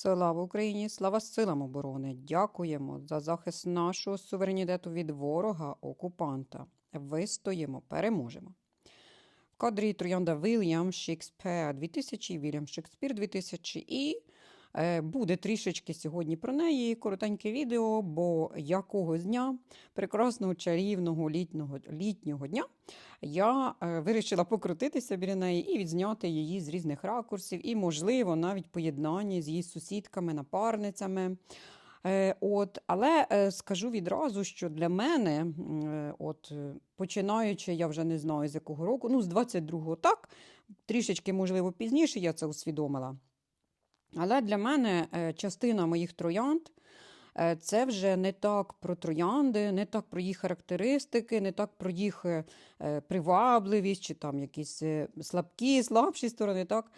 Слава Україні, слава силам оборони! Дякуємо за захист нашого суверенітету від ворога, окупанта. Вистоїмо, переможемо. В кадрі Троянда Вільям Шекспір 2000, Вільям Шекспір 2000 і буде трішечки сьогодні про неї коротеньке відео, бо якогось дня, прекрасного чарівного літнього, літнього дня, я е, вирішила покрутитися біля неї і відзняти її з різних ракурсів, і, можливо, навіть поєднання з її сусідками, напарницями. Е, От, але е, скажу відразу, що для мене, е, от, е, починаючи, я вже не знаю з якого року, ну, з 22-го так, трішечки, можливо, пізніше я це усвідомила. Але для мене е, частина моїх троянд е, це вже не так про троянди, не так про їх характеристики, не так про їх е, привабливість чи там якісь слабкі, слабші сторони, так.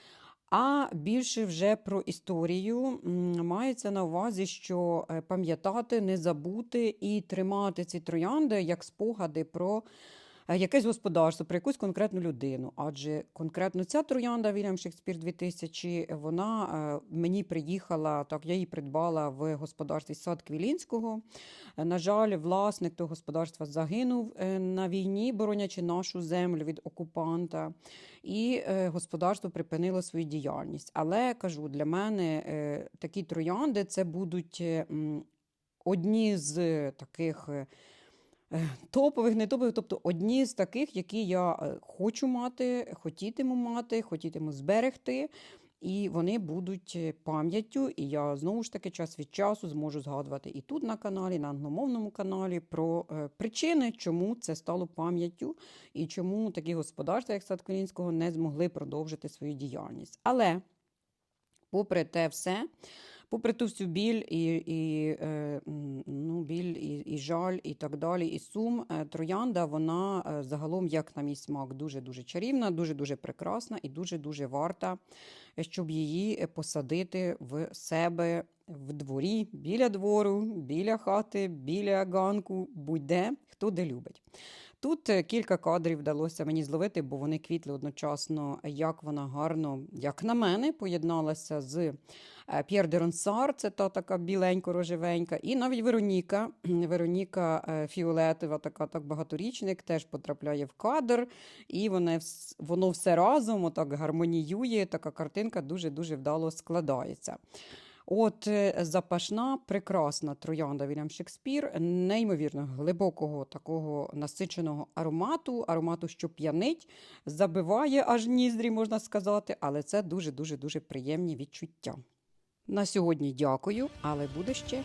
А більше вже про історію мається на увазі, що пам'ятати, не забути і тримати ці троянди як спогади про якесь господарство, про якусь конкретну людину. Адже конкретно ця троянда Вільям Шекспір 2000, вона е, мені приїхала, так я її придбала в господарстві сад Квілінського. Е, На жаль, власник того господарства загинув е, на війні, боронячи нашу землю від окупанта, і е, господарство припинило свою діяльність. Але кажу, для мене е, такі троянди це будуть е, одні з е, таких. Топових, не топових, тобто одні з таких, які я е, хочу мати, хотітиму мати, хотітиму зберегти, і вони будуть е, пам'яттю. І я знову ж таки час від часу зможу згадувати і тут на каналі, на англомовному каналі про е, причини, чому це стало пам'яттю, і чому такі господарства, як Сад Колінського, не змогли продовжити свою діяльність. Але попри те все, попри ту всю біль і, і, е, ну, біль, і, і жаль, і так далі, і сум, е, троянда, вона е, загалом, як на мій смак, дуже-дуже чарівна, дуже-дуже прекрасна і дуже-дуже варта, щоб її посадити в себе в дворі, біля двору, біля хати, біля ганку, будь-де, хто де любить. Тут е, кілька кадрів вдалося мені зловити, бо вони квітли одночасно, як вона гарно, як на мене, поєдналася з е, П'єр де Ронсар, це та така біленько-рожевенька, і навіть Вероніка, Вероніка е, Фіолетова, така так багаторічник, теж потрапляє в кадр, і воно, воно все разом отак гармоніює, така картинка дуже-дуже вдало складається. От е, запашна, прекрасна троянда Вільям Шекспір, неймовірно глибокого такого насиченого аромату, аромату, що п'янить, забиває аж ніздрі, можна сказати, але це дуже-дуже дуже приємні відчуття. На сьогодні дякую, але буде ще.